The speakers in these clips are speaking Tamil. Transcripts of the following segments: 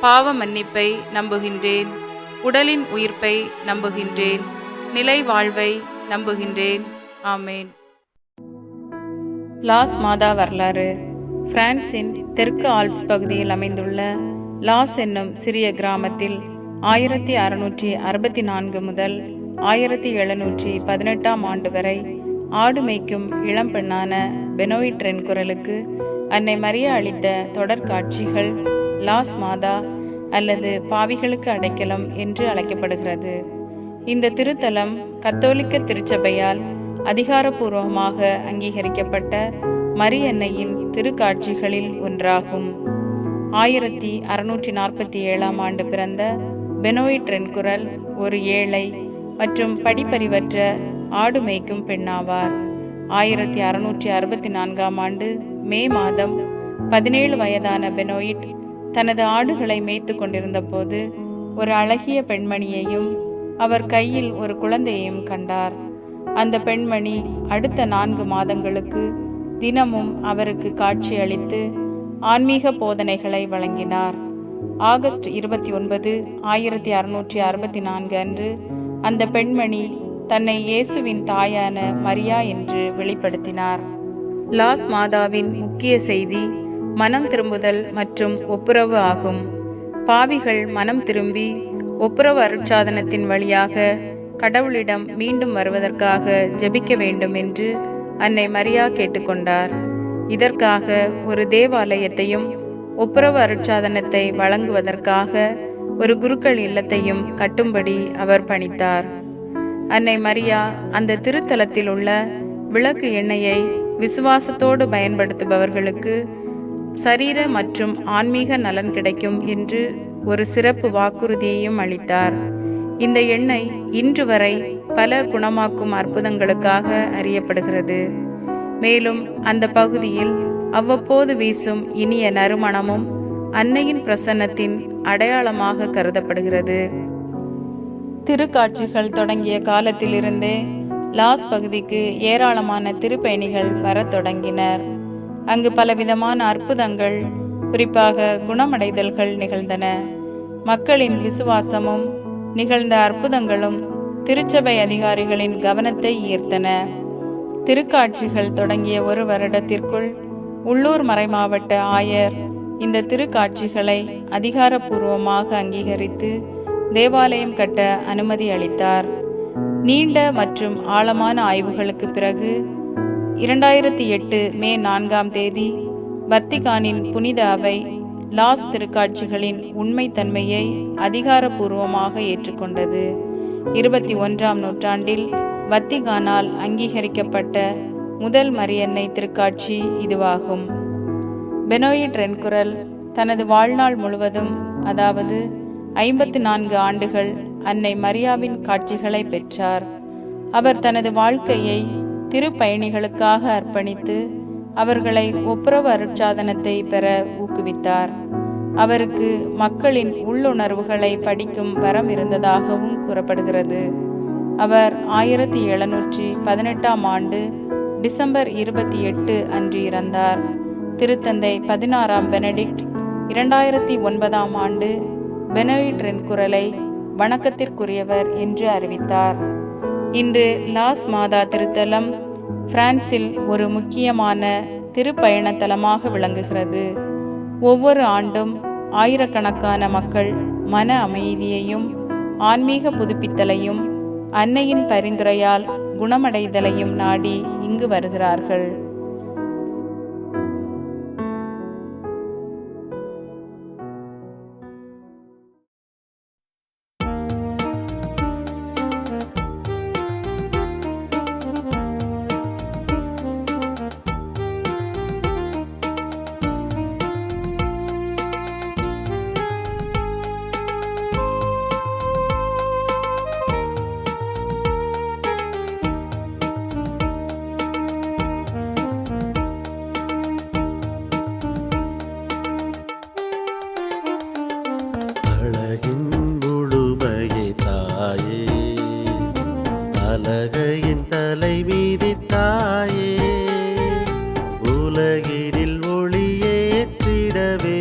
பாவ மன்னிப்பை நம்புகின்றேன். உடலின் உயிர்ப்பை நம்புகின்றேன். நிலை வாழ்வை நம்புகின்றேன். ஆமேன். லாஸ் மாதா வரலாறு. பிரான்சின் தெற்கு ஆல்ப்ஸ் பகுதியில் அமைந்துள்ள லாஸ் என்னும் சிறிய கிராமத்தில் ஆயிரத்தி அறுநூற்றி அறுபத்தி நான்கு முதல் ஆயிரத்தி எழுநூற்றி பதினெட்டாம் ஆண்டு வரை ஆடு மேய்க்கும் இளம்பெண்ணான பெனோயிட் குரலுக்கு அன்னை மரியா அளித்த தொடர்காட்சிகள் லாஸ் மாதா அல்லது பாவிகளுக்கு அடைக்கலம் என்று அழைக்கப்படுகிறது. இந்த திருத்தலம் கத்தோலிக்க திருச்சபையால் அதிகாரப்பூர்வமாக அங்கீகரிக்கப்பட்ட மரியன்னையின் திருக்காட்சிகளில் ஒன்றாகும். ஆயிரத்தி அறுநூற்றி நாற்பத்தி ஏழாம் ஆண்டு பிறந்த பெனோயிட் ரென்குரல் ஒரு ஏழை மற்றும் படிப்பறிவற்ற ஆடு மேய்க்கும் பெண்ணாவார். ஆயிரத்தி அறுநூற்றி அறுபத்தி நான்காம் ஆண்டு மே மாதம் பதினேழு வயதான பெனோயிட் தனது ஆடுகளை மேய்த்து கொண்டிருந்த போது ஒரு அழகிய பெண்மணியையும் அவர் கையில் ஒரு குழந்தையையும் கண்டார். அந்த பெண்மணி அடுத்த நான்கு மாதங்களுக்கு தினமும் அவருக்கு காட்சி அளித்து ஆன்மீக போதனைகளை வழங்கினார். ஆகஸ்ட் இருபத்தி ஒன்பது ஆயிரத்தி அறுநூற்றி அறுபத்தி நான்கு அன்று அந்த பெண்மணி தன்னை இயேசுவின் தாயான மரியா என்று வெளிப்படுத்தினார். லாஸ் மாதாவின் முக்கிய செய்தி மனம் திரும்புதல் மற்றும் ஒப்புரவு ஆகும். பாவிகள் மனம் திரும்பி ஒப்புரவு அருட்சாதனத்தின் வழியாக கடவுளிடம் மீண்டும் வருவதற்காக ஜெபிக்க வேண்டும் என்று அன்னை மரியா கேட்டுக்கொண்டார். இதற்காக ஒரு தேவாலயத்தையும் ஒப்புரவு அருட்சாதனத்தை வழங்குவதற்காக ஒரு குருக்கள் இல்லத்தையும் கட்டும்படி அவர் பணித்தார். அன்னை மரியா அந்த திருத்தலத்தில் உள்ள விளக்கு எண்ணெயை விசுவாசத்தோடு பயன்படுத்துபவர்களுக்கு சரீர மற்றும் ஆன்மீக நலன் கிடைக்கும் என்று ஒரு சிறப்பு வாக்குறுதியையும் அளித்தார். இந்த எண்ணெய் இன்று வரை பல குணமாக்கும் அற்புதங்களுக்காக அறியப்படுகிறது. மேலும் அந்த பகுதியில் அவ்வப்போது வீசும் இனிய நறுமணமும் அன்னையின் பிரசன்னத்தின் அடையாளமாக கருதப்படுகிறது. திருக்காட்சிகள் தொடங்கிய காலத்திலிருந்தே லாஸ் பகுதிக்கு ஏராளமான திருப்பயணிகள் வரத் தொடங்கினர். அங்கு பலவிதமான அற்புதங்கள் குறிப்பாக குணமடைதல்கள் நிகழ்ந்தன. மக்களின் விசுவாசமும் நிகழ்ந்த அற்புதங்களும் திருச்சபை அதிகாரிகளின் கவனத்தை ஈர்த்தன. திருக்காட்சிகள் தொடங்கிய ஒரு வருடத்திற்குள் உள்ளூர் மறைமாவட்ட ஆயர் இந்த திருக்காட்சிகளை அதிகாரப்பூர்வமாக அங்கீகரித்து தேவாலயம் கட்ட அனுமதி அளித்தார். நீண்ட மற்றும் ஆழமான ஆய்வுகளுக்கு பிறகு இரண்டாயிரத்தி எட்டு மே நான்காம் தேதி வர்த்திகானின் புனித அவை லாஸ் திருக்காட்சிகளின் உண்மைத்தன்மையை அதிகாரப்பூர்வமாக ஏற்றுக்கொண்டது. இருபத்தி ஒன்றாம் நூற்றாண்டில் வத்திகானால் அங்கீகரிக்கப்பட்ட முதல் மரியன்னை திருக்காட்சி இதுவாகும். பெனோயிட் ரென்குரல் தனது வாழ்நாள் முழுவதும் அதாவது ஐம்பத்து நான்கு ஆண்டுகள் அன்னை மரியாவின் காட்சிகளை பெற்றார். அவர் தனது வாழ்க்கையை திருப்பயணிகளுக்காக அர்ப்பணித்து அவர்களை ஒப்புரவு அருட்சாதனத்தை பெற ஊக்குவித்தார். அவருக்கு மக்களின் உள்ளுணர்வுகளை படிக்கும் வரம் இருந்ததாகவும் கூறப்படுகிறது. அவர் ஆயிரத்தி எழுநூற்றி பதினெட்டாம் ஆண்டு டிசம்பர் இருபத்தி எட்டு அன்று இறந்தார். திருத்தந்தை பதினாறாம் பெனடிக்ட் இரண்டாயிரத்தி ஒன்பதாம் ஆண்டு பெனோயிட் குரலை வணக்கத்திற்குரியவர் என்று அறிவித்தார். இன்று லாஸ் மாதா திருத்தலம் பிரான்சில் ஒரு முக்கியமான திருப்பயணத்தலமாக விளங்குகிறது. ஒவ்வொரு ஆண்டும் ஆயிரக்கணக்கான மக்கள் மன அமைதியையும் ஆன்மீக புதுப்பித்தலையும் அன்னையின் பரிந்துரையால் குணமடைதலையும் நாடி இங்கு வருகிறார்கள். அழகையின் தலை மீதி தாயே உலகினில் ஒளியேற்றிடவே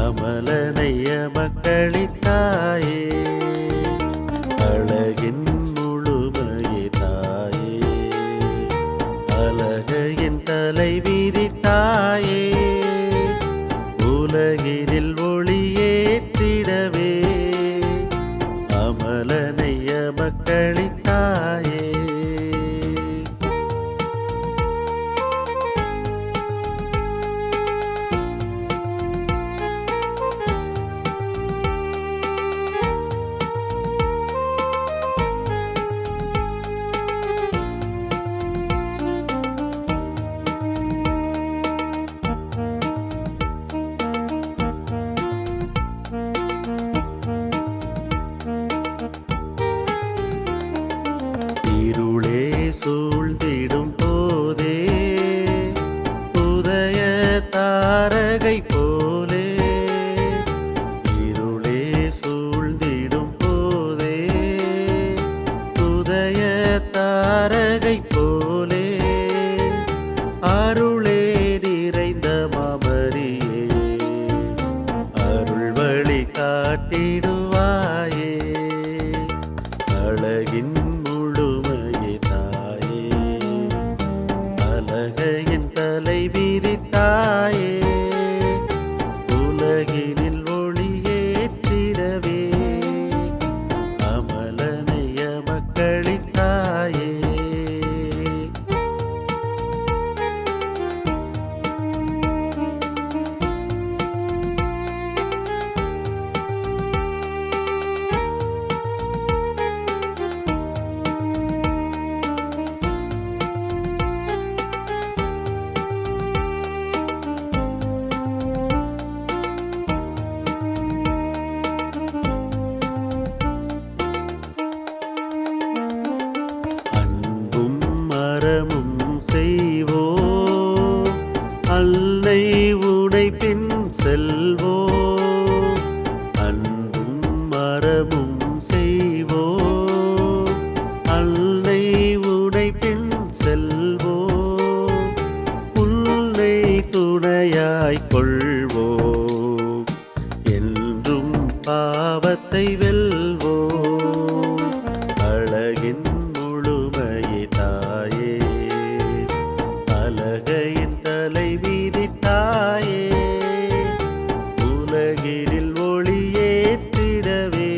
அமலனைய மக்களித்தாயே அழகின் முழுமையை தாயே அழகையின் தலை மீதி தாயே உலகினில் ஒளியேற்றிடவே அமலனை மக்களித்தாயே துணையாய் கொள்வோ என்றும் பாவத்தை வெல்வோம். அழகின் முழுமையை தாயே. அழகையின் தலை வீதி தாயே. உலகினில் ஒளியேற்றிடவே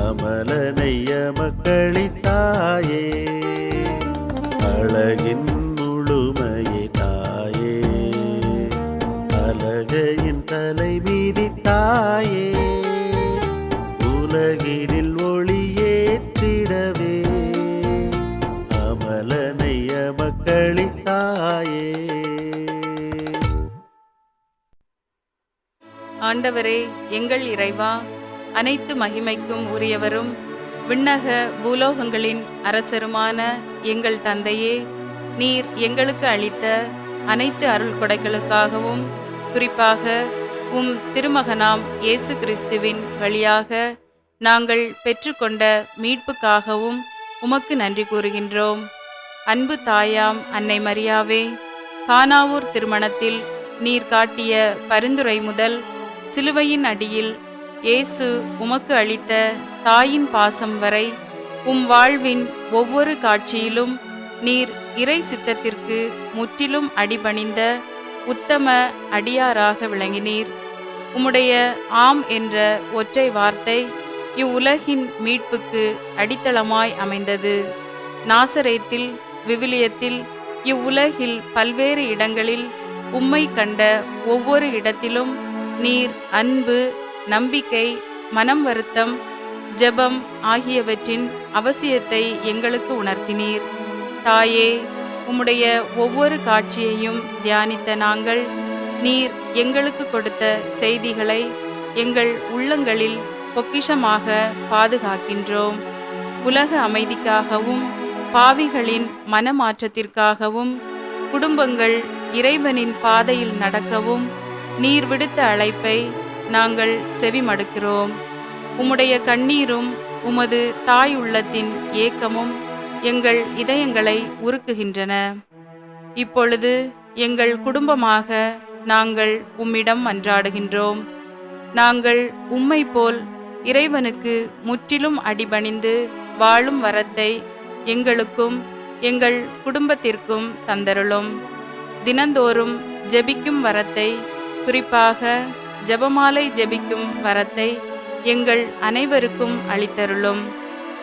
அமலனைய மக்களித்தாயே அழகின் தாயே உலகினில் ஒளியேற்றிடவே. அமலனைய தாயே. ஆண்டவரே எங்கள் இறைவா அனைத்து மகிமைக்கும் உரியவரும் விண்ணக பூலோகங்களின் அரசருமான எங்கள் தந்தையே நீர் எங்களுக்கு அளித்த அனைத்து அருள் கொடைகளுக்காகவும் குறிப்பாக உம் திருமகனாம் இயேசு கிறிஸ்துவின் வழியாக நாங்கள் பெற்றுக்கொண்ட மீட்புக்காகவும் உமக்கு நன்றி கூறுகின்றோம். அன்பு தாயாம் அன்னை மரியாவே கானாவூர் திருமணத்தில் நீர் காட்டிய பரிந்துரை முதல் சிலுவையின் அடியில் இயேசு உமக்கு அளித்த தாயின் பாசம் வரை உம் வாழ்வின் ஒவ்வொரு காட்சியிலும் நீர் இறை சித்தத்திற்கு முற்றிலும் அடிபணிந்த உத்தம அடியாராக விளங்கினீர். உம்முடைய ஆம் என்ற ஒற்றை வார்த்தை இவ்வுலகின் மீட்புக்கு அடித்தளமாய் அமைந்தது. நாசரேத்தில் விவிலியத்தில் இவ்வுலகில் பல்வேறு இடங்களில் உம்மை கண்ட ஒவ்வொரு இடத்திலும் நீர் அன்பு நம்பிக்கை மனம் வருத்தம் ஜெபம் ஆகியவற்றின் அவசியத்தை எங்களுக்கு உணர்த்தினீர். தாயே உம்முடைய ஒவ்வொரு காட்சியையும் தியானித்த நாங்கள் நீர் எங்களுக்கு கொடுத்த செய்திகளை எங்கள் உள்ளங்களில் பொக்கிஷமாக பாதுகாக்கின்றோம். உலக அமைதிக்காகவும் பாவிகளின் மனமாற்றத்திற்காகவும் குடும்பங்கள் இறைவனின் பாதையில் நடக்கவும் நீர் விடுத்த அழைப்பை நாங்கள் செவிமடுக்கிறோம். உம்முடைய கண்ணீரும் உமது தாய் உள்ளத்தின் ஏக்கமும் எங்கள் இதயங்களை உருக்குகின்றன. இப்பொழுது எங்கள் குடும்பமாக நாங்கள் உம்மிடம் மன்றாடுகின்றோம் நாங்கள் உம்மை போல் இறைவனுக்கு முற்றிலும் அடிபணிந்து வாழும் வரத்தை எங்களுக்கும் எங்கள் குடும்பத்திற்கும் தந்தருளும். தினந்தோறும் ஜெபிக்கும் வரத்தை குறிப்பாக ஜெபமாலை ஜெபிக்கும் வரத்தை எங்கள் அனைவருக்கும் அளித்தருளும்.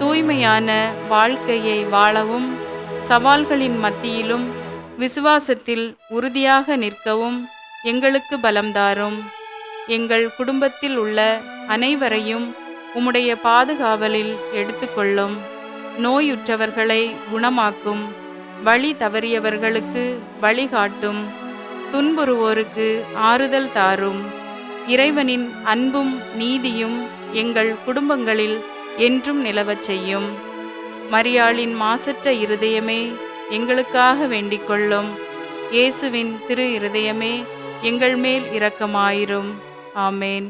தூய்மையான வாழ்க்கையை வாழவும் சவால்களின் மத்தியிலும் விசுவாசத்தில் உறுதியாக நிற்கவும் எங்களுக்கு பலம் தாரும். எங்கள் குடும்பத்தில் உள்ள அனைவரையும் உம்முடைய பாதுகாவலில் எடுத்துக்கொள்ளும். நோயுற்றவர்களை குணமாக்கும். வழி தவறியவர்களுக்கு வழிகாட்டும். துன்புறுவோருக்கு ஆறுதல் தாரும். இறைவனின் அன்பும் நீதியும் எங்கள் குடும்பங்களில் என்றும் நிலவச் செய்யும். மரியாளின் மாசற்ற இருதயமே எங்களுக்காக வேண்டிக் கொள்ளும் இயேசுவின் திரு இருதயமே எங்கள் மேல் இரக்கமாயிரும். ஆமேன்.